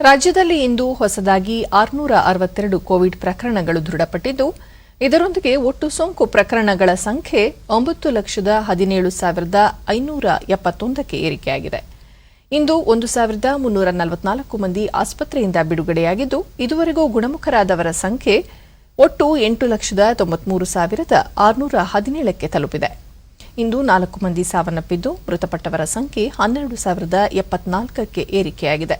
ರಾಜ್ಯದಲ್ಲಿ ಇಂದು ಹೊಸದಾಗಿ ಆರುನೂರ ಅರವತ್ತೆರಡು ಕೋವಿಡ್ ಪ್ರಕರಣಗಳು ದೃಢಪಟ್ಟಿದ್ದು, ಇದರೊಂದಿಗೆ ಒಟ್ಟು ಸೋಂಕು ಪ್ರಕರಣಗಳ ಸಂಖ್ಯೆ ಒಂಬತ್ತು ಲಕ್ಷದ ಹದಿನೇಳು ಸಾವಿರದ ಐನೂರ ಎಪ್ಪತ್ತೊಂದಕ್ಕೆ ಏರಿಕೆಯಾಗಿದೆ. ಇಂದು ಒಂದು ಸಾವಿರದ ಮುನ್ನೂರ ನಲವತ್ನಾಲ್ಕು ಮಂದಿ ಆಸ್ಪತ್ರೆಯಿಂದ ಬಿಡುಗಡೆಯಾಗಿದ್ದು, ಇದುವರೆಗೂ ಗುಣಮುಖರಾದವರ ಸಂಖ್ಯೆ ಒಟ್ಟು ಎಂಟು ಲಕ್ಷದ ತೊಂಬತ್ಮೂರು ಸಾವಿರದ ಆರುನೂರ ಹದಿನೇಳಕ್ಕೆ ತಲುಪಿದೆ. ಇಂದು ನಾಲ್ಕು ಮಂದಿ ಸಾವನ್ನಪ್ಪಿದ್ದು, ಮೃತಪಟ್ಟವರ ಸಂಖ್ಯೆ ಹನ್ನೆರಡು ಸಾವಿರದ ಎಪ್ಪತ್ನಾಲ್ಕಕ್ಕೆ ಏರಿಕೆಯಾಗಿದೆ.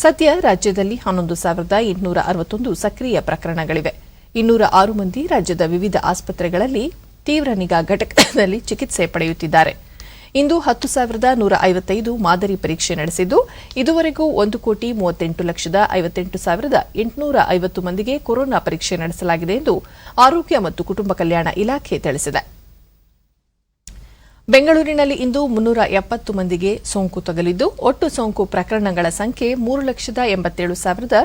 ಸದ್ಯ ರಾಜ್ಯದಲ್ಲಿ ಹನ್ನೊಂದು ಸಾವಿರದ ಎಂಟುನೂರ ಅರವತ್ತೊಂದು ಸಕ್ರಿಯ ಪ್ರಕರಣಗಳಿವೆ. ಇನ್ನೂರ ಆರು ಮಂದಿ ರಾಜ್ಯದ ವಿವಿಧ ಆಸ್ಪತ್ರೆಗಳಲ್ಲಿ ತೀವ್ರ ನಿಗಾ ಘಟಕದಲ್ಲಿ ಚಿಕಿತ್ಸೆ ಪಡೆಯುತ್ತಿದ್ದಾರೆ. ಇಂದು ಹತ್ತು ಸಾವಿರದ ನೂರ ಐವತ್ತೈದು ಮಾದರಿ ಪರೀಕ್ಷೆ ನಡೆಸಿದ್ದು, ಇದುವರೆಗೂ ಒಂದು ಕೋಟಿ ಮೂವತ್ತೆಂಟು ಲಕ್ಷದ ಐವತ್ತೆಂಟು ಸಾವಿರದ ಎಂಟುನೂರ ಐವತ್ತು ಮಂದಿಗೆ ಕೊರೋನಾ ಪರೀಕ್ಷೆ ನಡೆಸಲಾಗಿದೆ ಎಂದು ಆರೋಗ್ಯ ಮತ್ತು ಕುಟುಂಬ ಕಲ್ಯಾಣ ಇಲಾಖೆ ತಿಳಿಸಿದೆ. ಬೆಂಗಳೂರಿನಲ್ಲಿ ಇಂದು ಮುನ್ನೂರ ಎಪ್ಪತ್ತು ಮಂದಿಗೆ ಸೋಂಕು ತಗಲಿದ್ದು, ಒಟ್ಟು ಸೋಂಕು ಪ್ರಕರಣಗಳ ಸಂಖ್ಯೆ ಮೂರು ಲಕ್ಷದ ಎಂಬತ್ತೇಳು ಸಾವಿರದ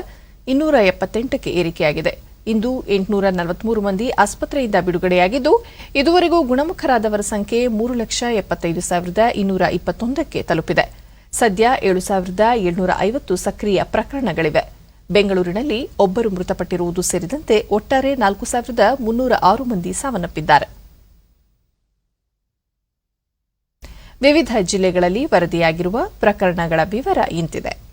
ಇನ್ನೂರ ಎಪ್ಪತ್ತೆಂಟಕ್ಕೆ ಏರಿಕೆಯಾಗಿದೆ. ಇಂದು ಎಂಟುನೂರ ನಲವತ್ಮೂರು ಮಂದಿ ಆಸ್ಪತ್ರೆಯಿಂದ ಬಿಡುಗಡೆಯಾಗಿದ್ದು, ಇದುವರೆಗೂ ಗುಣಮುಖರಾದವರ ಸಂಖ್ಯೆ ಮೂರು ಲಕ್ಷ ಎಪ್ಪತ್ತೈದು ಸಾವಿರದ ಇನ್ನೂರ ಇಪ್ಪತ್ತೊಂದಕ್ಕೆ ತಲುಪಿದೆ. ಸದ್ಯ ಏಳು ಸಾವಿರದ ಏಳ್ನೂರ ಐವತ್ತು ಸಕ್ರಿಯ ಪ್ರಕರಣಗಳಿವೆ. ಬೆಂಗಳೂರಿನಲ್ಲಿ ಒಬ್ಬರು ಮೃತಪಟ್ಟಿರುವುದು ಸೇರಿದಂತೆ ಒಟ್ಟಾರೆ ನಾಲ್ಕು ಸಾವಿರದ ಮುನ್ನೂರ ಆರು ಮಂದಿ ಸಾವನ್ನಪ್ಪಿದ್ದಾರೆ. ವಿವಿಧ ಜಿಲ್ಲೆಗಳಲ್ಲಿ ವರದಿಯಾಗಿರುವ ಪ್ರಕರಣಗಳ ವಿವರ ಇಂತಿದೆ.